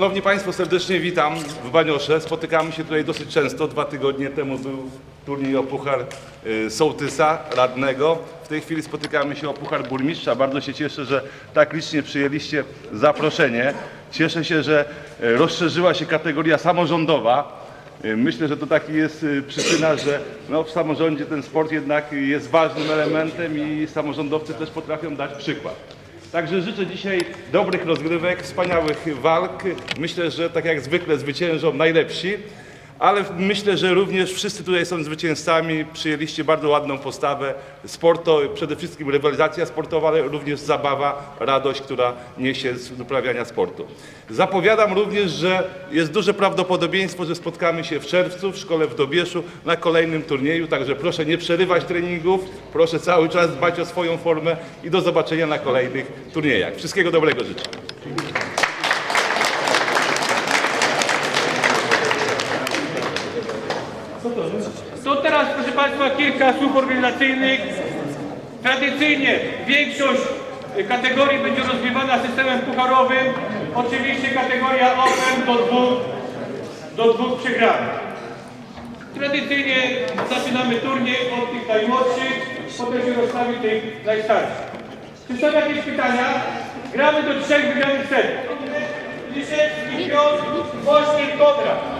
Szanowni Państwo, serdecznie witam w Baniosze. Spotykamy się tutaj dosyć często. Dwa tygodnie temu był turniej o Puchar y, Sołtysa, radnego. W tej chwili spotykamy się o Puchar Burmistrza. Bardzo się cieszę, że tak licznie przyjęliście zaproszenie. Cieszę się, że y, rozszerzyła się kategoria samorządowa. Y, Myślę, że to taki jest przyczyna, że no, w samorządzie ten sport jednak jest ważnym elementem i samorządowcy też potrafią dać przykład. Także życzę dzisiaj dobrych rozgrywek, wspaniałych walk. Myślę, że tak jak zwykle zwyciężą najlepsi, ale myślę, że również wszyscy tutaj są zwycięzcami. Przyjęliście bardzo ładną postawę. Sport to przede wszystkim rywalizacja sportowa, ale również zabawa, radość, która niesie z uprawiania sportu. Zapowiadam również, że jest duże prawdopodobieństwo, że spotkamy się w czerwcu w szkole w Dobieszu na kolejnym turnieju, także proszę nie przerywać treningów, proszę cały czas dbać o swoją formę i do zobaczenia na kolejnych turniejach. Wszystkiego dobrego życzę. Państwa, kilka słów organizacyjnych. Tradycyjnie większość kategorii będzie rozgrywana systemem pucharowym. Oczywiście kategoria Open do dwóch, do dwóch przegranych. Tradycyjnie zaczynamy turniej od tych najmłodszych, potem się rozstawi tych najstarszych. Czy są jakieś pytania? Gramy do trzech wygranych setów. Liszewski, Piotr, Woźnik, Konrad.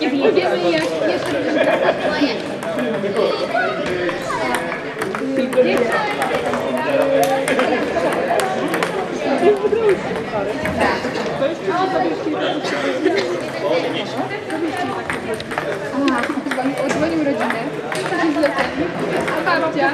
Nie wiemy jak jeszcze. Odzwonił rodzinę, babcia,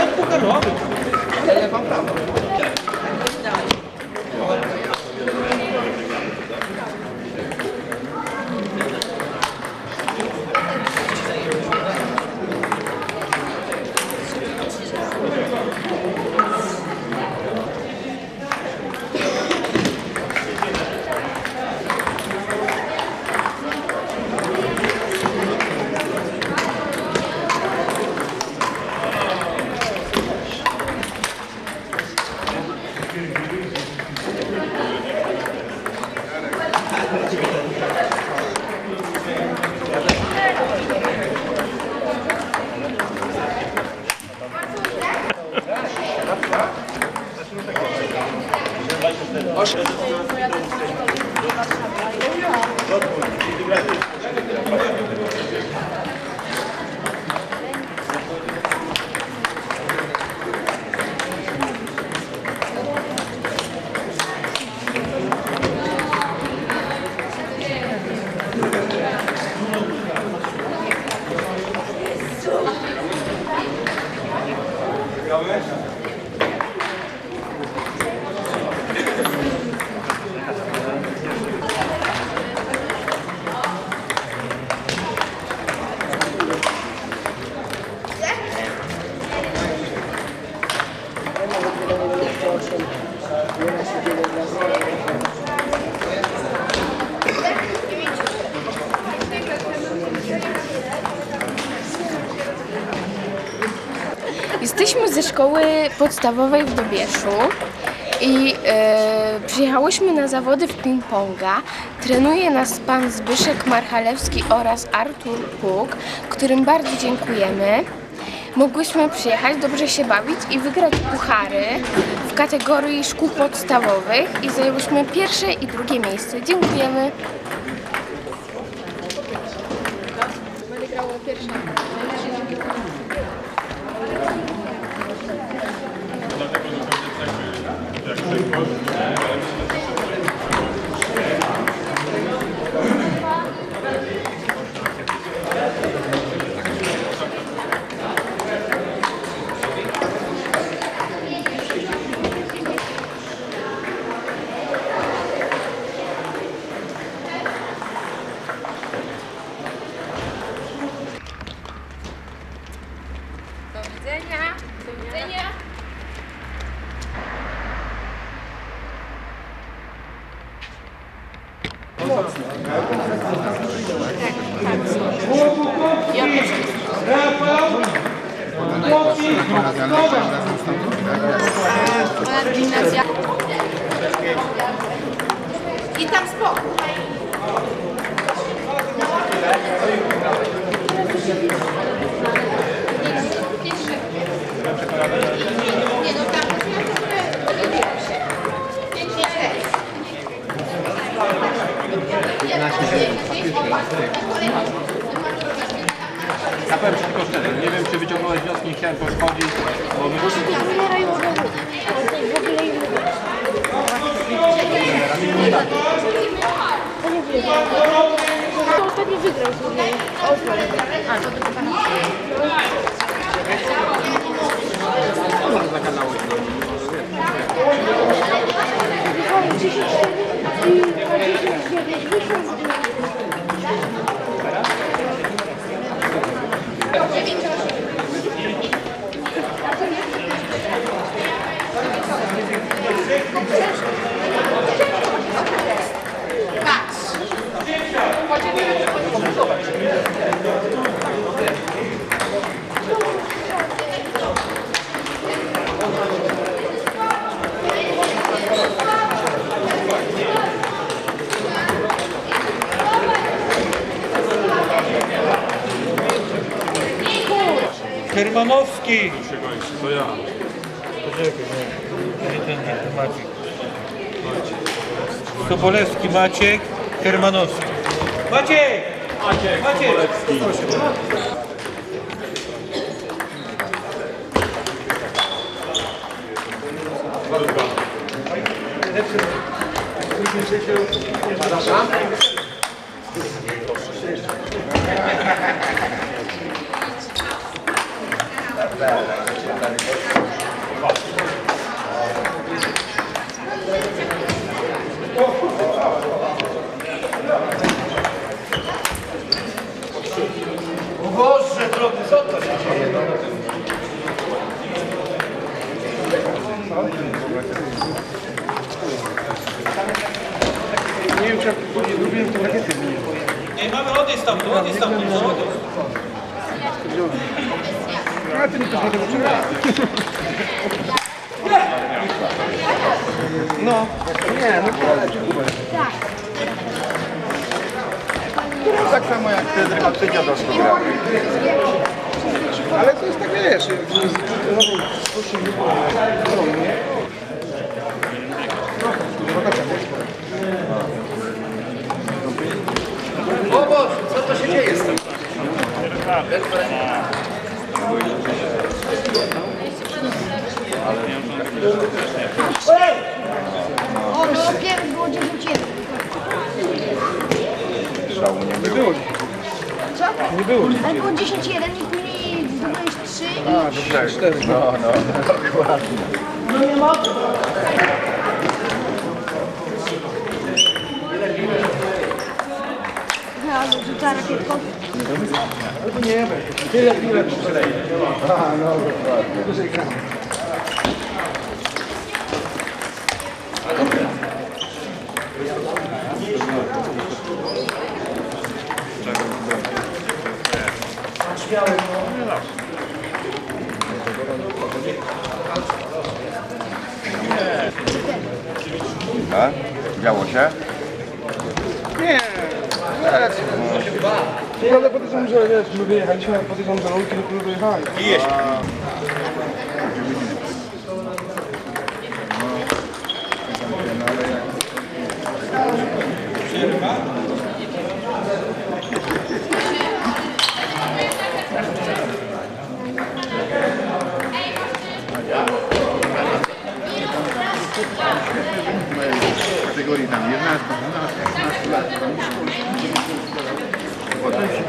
Época nova, Jesteśmy ze szkoły podstawowej w Dobieszu i e, przyjechałyśmy na zawody w ping-ponga. Trenuje nas pan Zbyszek Marchalewski oraz Artur Puk, którym bardzo dziękujemy. Mogłyśmy przyjechać, dobrze się bawić i wygrać puchary w kategorii szkół podstawowych i zajęłyśmy pierwsze i drugie miejsce. Dziękujemy. Będę grała pierwsza. Do widzenia. Do widzenia. Gimnazja. I tam spokój. Nie no tam Ja powiem tylko szczerze, nie wiem czy wyciągnąłeś wnioski, nie chciałem poszkodzić, bo my wygrał z niej. A, to do pana. za kanały. Wygrał 10 i 29 wyszło Thank you. Hermanowski. To ja. Nie ten, nie ten Maciek. Sobolewski Maciek, Hermanowski. Maciek! Maciek! Maciek! Nie mamy odejść stamtąd, odejść stamtąd, no odejść. Tak samo jak wtedy, a ty dziadowski grał. Ale to jest tak, wiesz, O, no pierwszy było 10 szału nie było. Co? Nie było. Ale było 10-1 i później zdobyłeś 3 trzy A, do cztery. No, no, dokładnie. rzuca rakietką. A, no, dokładnie. Działo się? Nie. Prawda podejrzewam, że wiesz, my wyjechaliśmy, a podejrzewam, że rolki dopiero dojechali. W kategorii tam 11, 12, 15 lat. Potem się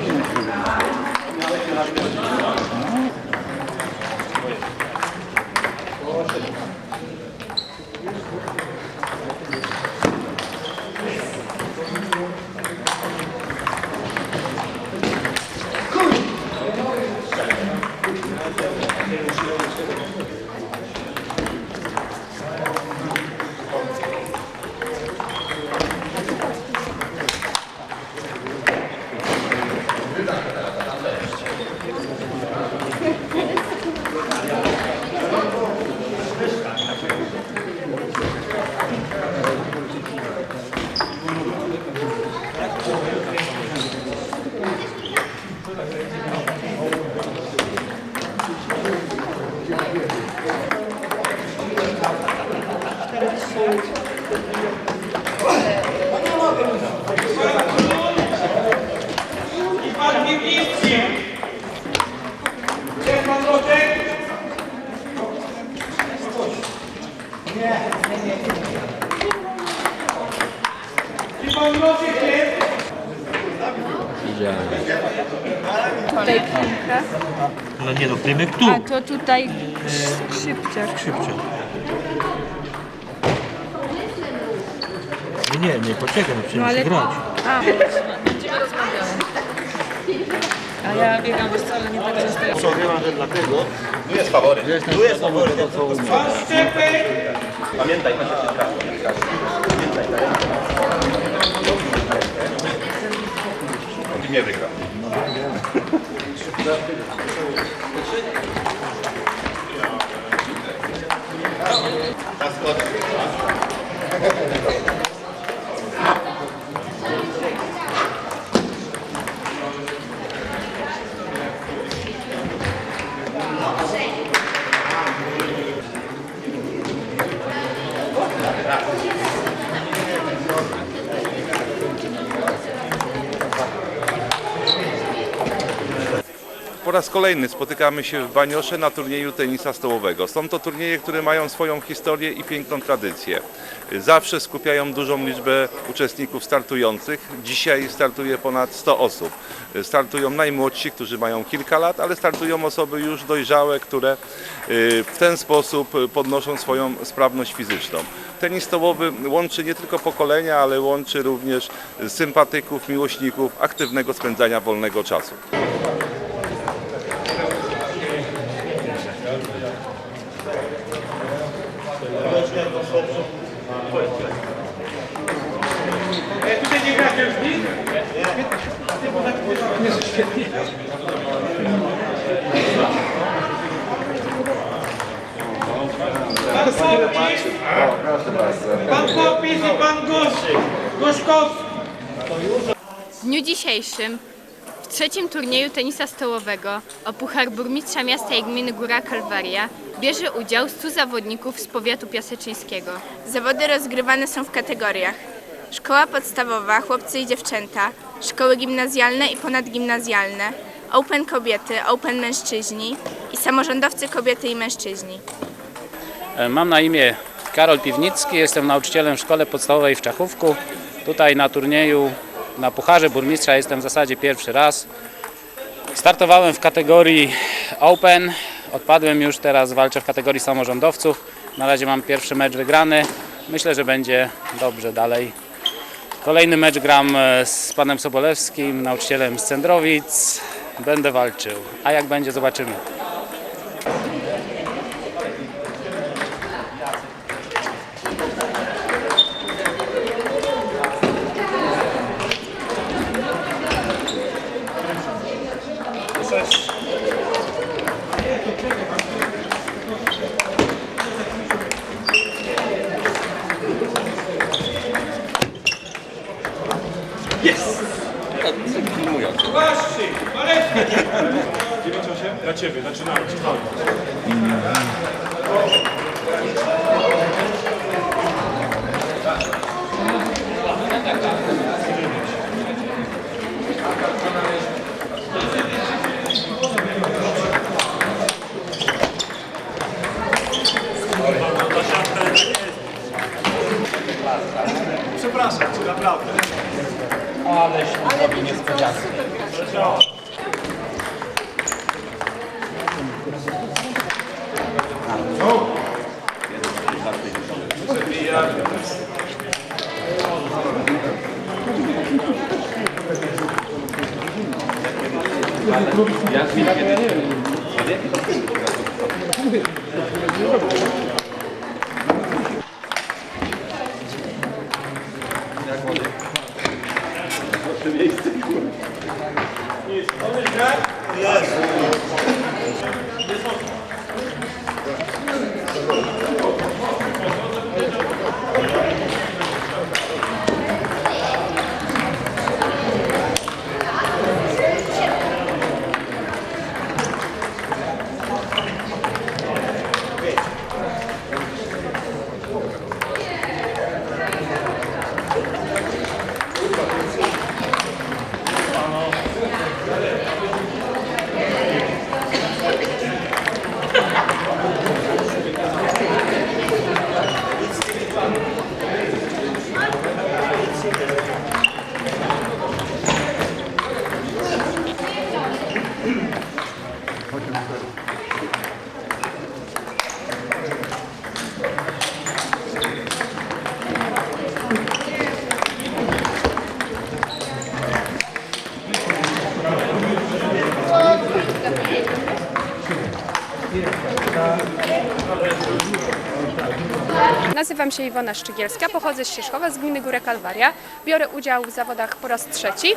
Tutaj piłka, No nie no, Prymek tu. a to tutaj skrzypczak. Szybciej. No nie, nie, poczekaj, no przecież No ale... grać. A. A ja biegam ale nie tak często. Pan Szczepek? Nie wygra. Po raz kolejny spotykamy się w Baniosze na turnieju tenisa stołowego. Są to turnieje, które mają swoją historię i piękną tradycję. Zawsze skupiają dużą liczbę uczestników startujących. Dzisiaj startuje ponad 100 osób. Startują najmłodsi, którzy mają kilka lat, ale startują osoby już dojrzałe, które y, w ten sposób podnoszą swoją sprawność fizyczną. Tenis stołowy łączy nie tylko pokolenia, ale łączy również sympatyków, miłośników aktywnego spędzania wolnego czasu. Tutaj nie. W dniu dzisiejszym w trzecim turnieju tenisa stołowego o Puchar Burmistrza Miasta i Gminy Góra Kalwaria bierze udział 100 zawodników z powiatu piaseczyńskiego. Zawody rozgrywane są w kategoriach szkoła podstawowa, chłopcy i dziewczęta, szkoły gimnazjalne i ponadgimnazjalne, open kobiety, open mężczyźni i samorządowcy kobiety i mężczyźni. E, Mam na imię Karol Piwnicki, jestem nauczycielem w szkole podstawowej w Czachówku. Tutaj na turnieju na Pucharze Burmistrza jestem w zasadzie pierwszy raz. Startowałem w kategorii Open, odpadłem już, teraz walczę w kategorii samorządowców. Na razie mam pierwszy mecz wygrany. Myślę, że będzie dobrze dalej. Kolejny mecz gram e, z panem Sobolewskim, nauczycielem z Cendrowic. Będę walczył, a jak będzie zobaczymy. Przepraszam, naprawdę. Aleś mi zrobił niespodziankę. Yes. Yes. Nazywam się Iwona Szczygielska, pochodzę z Sierzchowa, z gminy Góra Kalwaria. Biorę udział w zawodach po raz trzeci.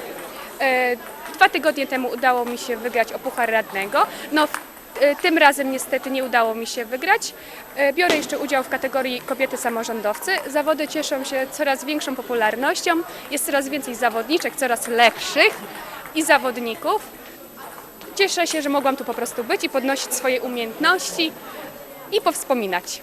E, Dwa tygodnie temu udało mi się wygrać o Puchar Radnego. No, e, tym razem niestety nie udało mi się wygrać. E, Biorę jeszcze udział w kategorii kobiety samorządowcy. Zawody cieszą się coraz większą popularnością. Jest coraz więcej zawodniczek, coraz lepszych i zawodników. Cieszę się, że mogłam tu po prostu być i podnosić swoje umiejętności i powspominać.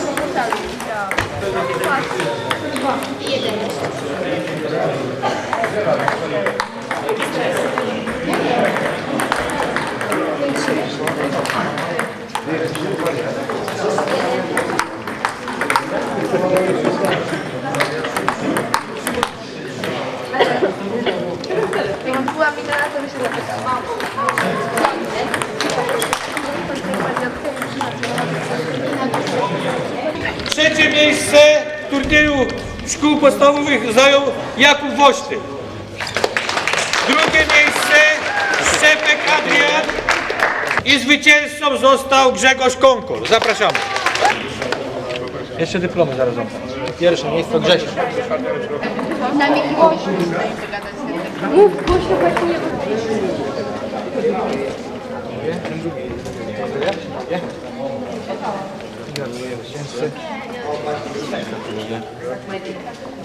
Trzecie miejsce w turnieju szkół podstawowych zajął Jakub Woźny. Drugie miejsce Szczepek Adrian i zwycięzcą został Grzegorz Konkor. Zapraszamy. Jeszcze dyplomy zaraz oddam. Pierwsze miejsce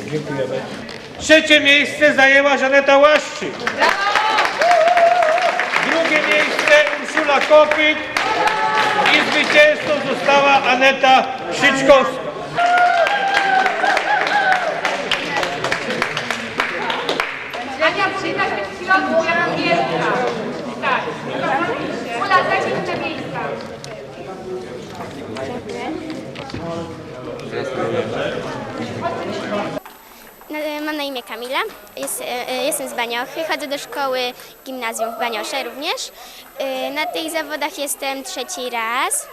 Grzesiek. Trzecie miejsce zajęła Żaneta Łaszczyk. Drugie miejsce Urszula Kopyt i zwycięzcą została Aneta Krzyczkowska. Ania, przyjechać w środku, ja mam miejsca. Tak. Ula, zajmij te miejsca. Mam na imię Kamila, jest, e, e, jestem z Baniochy, chodzę do szkoły gimnazjum w Baniosze również. E, Na tych zawodach jestem trzeci raz.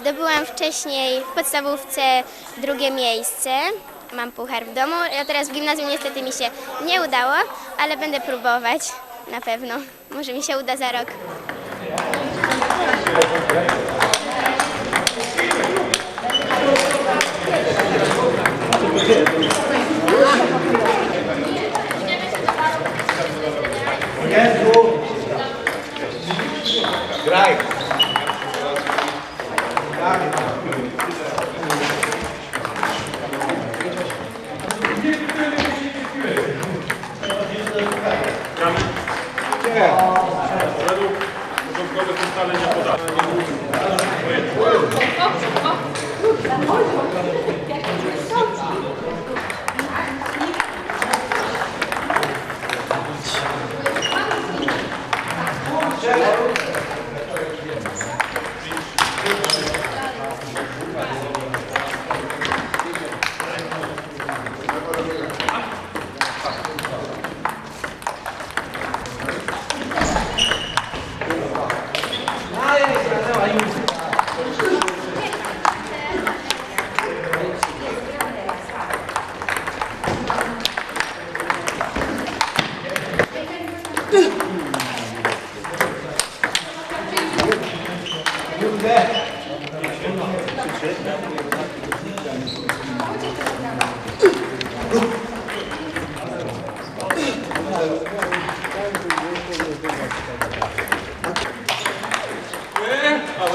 Zdobyłam wcześniej w podstawówce drugie miejsce. Mam puchar w domu, a teraz w gimnazjum niestety mi się nie udało, ale będę próbować na pewno. Może mi się uda za rok. Jezu! Graj! Gramy? Nie. Według porządkowych ustaleń nie podatku.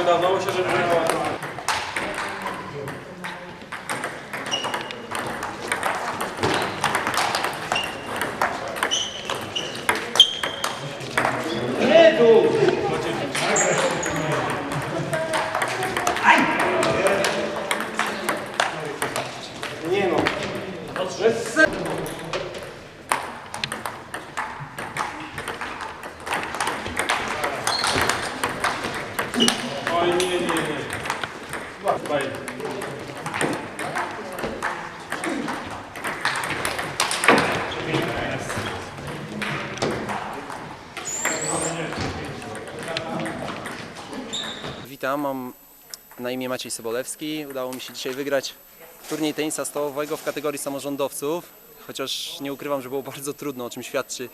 давно вообще заболевал. Witam, mam na imię Maciej Sobolewski. Udało mi się dzisiaj wygrać turniej tenisa stołowego w kategorii samorządowców, chociaż nie ukrywam, że było bardzo trudno, o czym świadczy,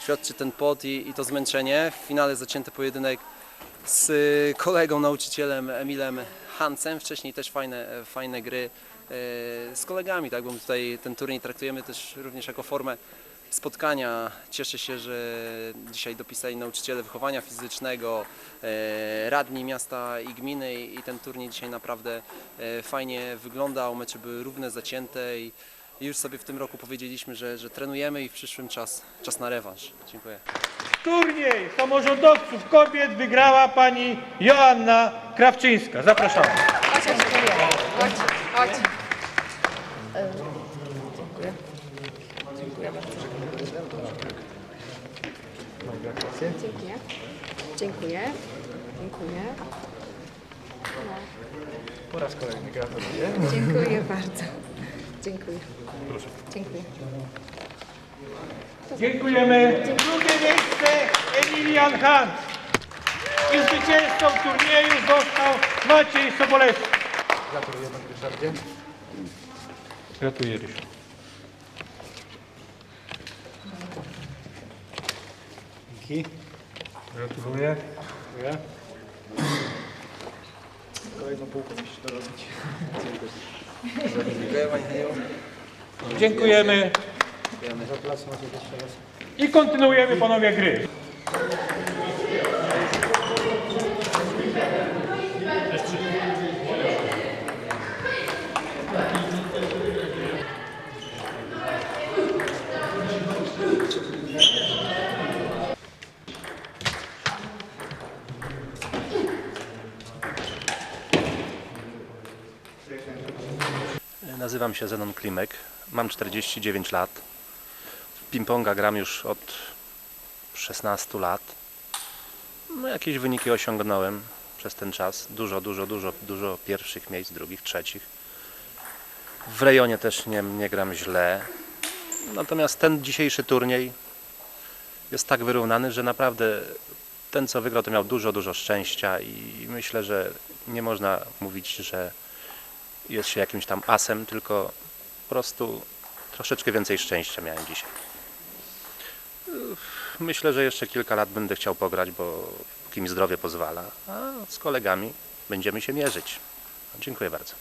świadczy ten pot i, i to zmęczenie. W finale zacięty pojedynek z kolegą, nauczycielem Emilem Hansem. Wcześniej też fajne, fajne gry y, z kolegami, tak, bo my tutaj ten turniej traktujemy też również jako formę spotkania. Cieszę się, że dzisiaj dopisali nauczyciele wychowania fizycznego, e, radni miasta i gminy i ten turniej dzisiaj naprawdę e, fajnie wyglądał. Mecze były równe, zacięte i już sobie w tym roku powiedzieliśmy, że, że trenujemy i w przyszłym czas, czas na rewanż. Dziękuję. Turniej samorządowców kobiet wygrała pani Joanna Krawczyńska. Zapraszamy. Chodź, chodź. Dziękuję. Dziękuję. Dziękuję. Po raz kolejny gratuluję. Dziękuję bardzo. Dziękuję. Dziękuję. Dziękujemy. Drugie miejsce Emilian Hans. I zwycięzcą turnieju został Maciej Sobolewski. Gratuluję panie Ryszardzie. Gratuluję. Dzięki. Gratuluję. Dziękuję. Kolejną półkę musisz dorobić. Dziękuję Pani Heniu. Dziękujemy. I kontynuujemy panowie gry. Nazywam się Zenon Klimek, mam 49 lat. W ping-ponga gram już od 16 lat. No, jakieś wyniki osiągnąłem przez ten czas. Dużo, dużo, dużo, dużo pierwszych miejsc, drugich, trzecich. W rejonie też nie, nie gram źle. Natomiast ten dzisiejszy turniej jest tak wyrównany, że naprawdę ten, co wygrał, to miał dużo, dużo szczęścia i myślę, że nie można mówić, że jest się jakimś tam asem, tylko po prostu troszeczkę więcej szczęścia miałem dzisiaj. Myślę, że jeszcze kilka lat będę chciał pograć, bo póki mi zdrowie pozwala, a z kolegami będziemy się mierzyć. Dziękuję bardzo.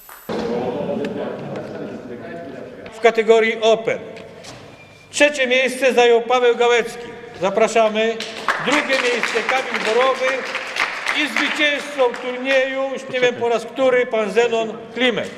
w kategorii Open. Trzecie miejsce zajął Paweł Gałecki. Zapraszamy. Drugie miejsce Kamil Borowy i zwycięzcą turnieju, już nie wiem po raz który, pan Zenon Klimek.